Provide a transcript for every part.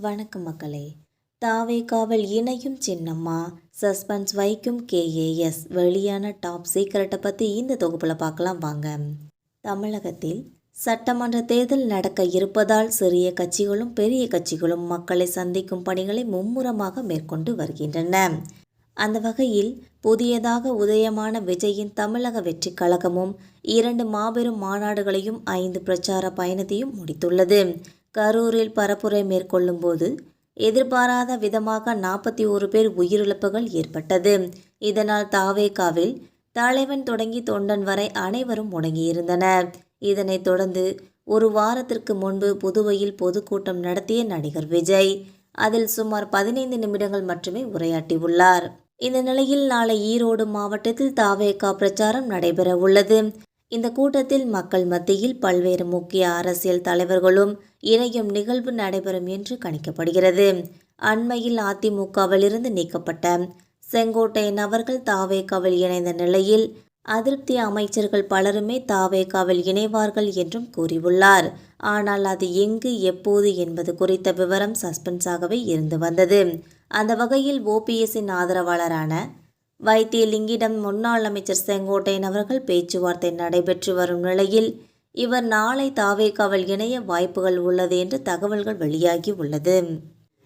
வணக்கம் மக்களே. தாவே காவல் இணையும் சின்னம்மா. சஸ்பென்ஸ் வைக்கும் கேஏஎஸ் வெளியான டாப் சீக்கிரட்டை பற்றி இந்த தொகுப்பில் பார்க்கலாம் வாங்க. தமிழகத்தில் சட்டமன்ற தேர்தல் நடக்க இருப்பதால் சிறிய கட்சிகளும் பெரிய கட்சிகளும் மக்களை சந்திக்கும் பணிகளை மும்முரமாக மேற்கொண்டு வருகின்றன. அந்த வகையில் புதியதாக உதயமான விஜயின் தமிழக வெற்றி கழகமும் இரண்டு மாபெரும் மாநாடுகளையும் ஐந்து பிரச்சார பயணத்தையும் முடித்துள்ளது. கரூரில் பரப்புரை மேற்கொள்ளும் போது எதிர்பாராத விதமாக நாற்பத்தி ஒரு பேர் உயிரிழப்புகள் ஏற்பட்டது. இதனால் தாவேகாவில் தலைவன் தொடங்கி தொண்டன் வரை அனைவரும் முடங்கியிருந்தனர். இதனைத் தொடர்ந்து ஒரு வாரத்திற்கு முன்பு புதுவையில் பொதுக்கூட்டம் நடத்திய நடிகர் விஜய் அதில் சுமார் பதினைந்து நிமிடங்கள் மட்டுமே உரையாற்றியுள்ளார். இந்த நிலையில் நாளை ஈரோடு மாவட்டத்தில் தாவேகா பிரச்சாரம் நடைபெற உள்ளது இந்த கூட்டத்தில் மக்கள் மத்தியில் பல்வேறு முக்கிய அரசியல் தலைவர்களும் இணையும் நிகழ்வு நடைபெறும் என்று கணிக்கப்படுகிறது. அண்மையில் அதிமுகவிலிருந்து நீக்கப்பட்ட செங்கோட்டையன் அவர்கள் தாவேக்காவில் இணைந்த நிலையில் அதிருப்தி அமைச்சர்கள் பலருமே தாவேக்காவில் இணைவார்கள் என்றும் கூறியுள்ளார். ஆனால் அது எங்கு எப்போது என்பது குறித்த விவரம் சஸ்பென்ஸாகவே இருந்து வந்தது. அந்த வகையில் ஓபிஎஸ்ஸின் ஆதரவாளரான வைத்தியலிங்கிடம் முன்னாள் அமைச்சர் செங்கோட்டையன் அவர்கள் பேச்சுவார்த்தை நடைபெற்று வரும் நிலையில் இவர் நாளை தாவேக்காவில் இணைய வாய்ப்புகள் உள்ளது என்று தகவல்கள் வெளியாகி உள்ளது.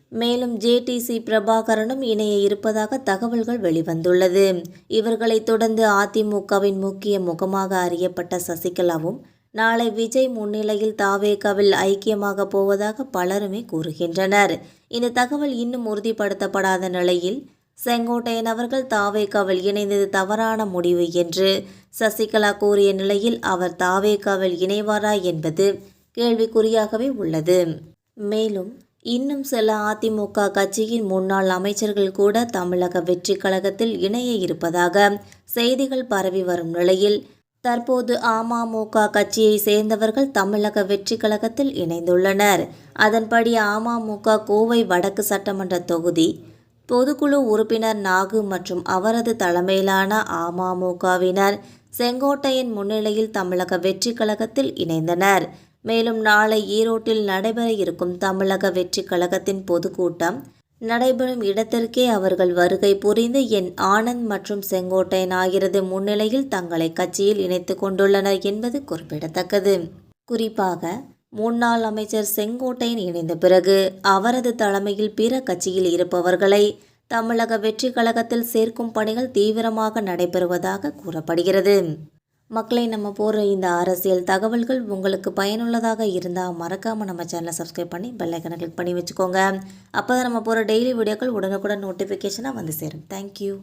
மேலும் ஜேடிசி பிரபாகரனும் இணைய இருப்பதாக தகவல்கள் வெளிவந்துள்ளது. இவர்களை தொடர்ந்து அதிமுகவின் முக்கிய முகமாக அறியப்பட்ட சசிகலாவும் நாளை விஜய் முன்னிலையில் தாவேகாவில் ஐக்கியமாக போவதாக பலருமே கூறுகின்றனர். இந்த தகவல் இன்னும் உறுதிப்படுத்தப்படாத நிலையில் செங்கோட்டையன் அவர்கள் தாவேகாவில் இணைந்தது தவறான முடிவு என்று சசிகலா கூறிய நிலையில் அவர் தாவேகாவில் இணைவாரா என்பது கேள்விக்குறியாகவே உள்ளது. மேலும் இன்னும் சில அதிமுக கட்சியின் முன்னாள் அமைச்சர்கள் கூட தமிழக வெற்றி கழகத்தில் இணைய இருப்பதாக செய்திகள் பரவி வரும் நிலையில் தற்போது அமமுக கட்சியை சேர்ந்தவர்கள் தமிழக வெற்றி கழகத்தில் இணைந்துள்ளனர். அதன்படி அமமுக கோவை வடக்கு சட்டமன்ற தொகுதி பொதுக்குழு உறுப்பினர் நாகு மற்றும் அவரது தலைமையிலான அமமுகவினர் செங்கோட்டையின் முன்னிலையில் தமிழக வெற்றி கழகத்தில் இணைந்தனர். மேலும் நாளை ஈரோட்டில் நடைபெற இருக்கும் தமிழக வெற்றி கழகத்தின் பொதுக்கூட்டம் நடைபெறும் இடத்திற்கே அவர்கள் வருகை புரிந்து என் ஆனந்த் மற்றும் செங்கோட்டையன் ஆகிறது முன்னிலையில் தங்களை கட்சியில் இணைத்து கொண்டுள்ளனர் என்பது குறிப்பிடத்தக்கது. குறிப்பாக முன்னாள் அமைச்சர் செங்கோட்டையன் இணைந்த பிறகு அவரது தலைமையில் பிற கட்சியில் இருப்பவர்களை தமிழக வெற்றி கழகத்தில் சேர்க்கும் பணிகள் தீவிரமாக நடைபெறுவதாக கூறப்படுகிறது. மக்களை நம்ம போகிற இந்த அரசியல் தகவல்கள் உங்களுக்கு பயனுள்ளதாக இருந்தால் மறக்காமல் நம்ம சேனலை சப்ஸ்கிரைப் பண்ணி பெல்லைக்கனை கிளிக் பண்ணி வச்சுக்கோங்க. அப்போ தான் நம்ம போகிற டெய்லி வீடியோக்கள் உடனுக்குடன் நோட்டிஃபிகேஷனாக வந்து சேரும். தேங்க்யூ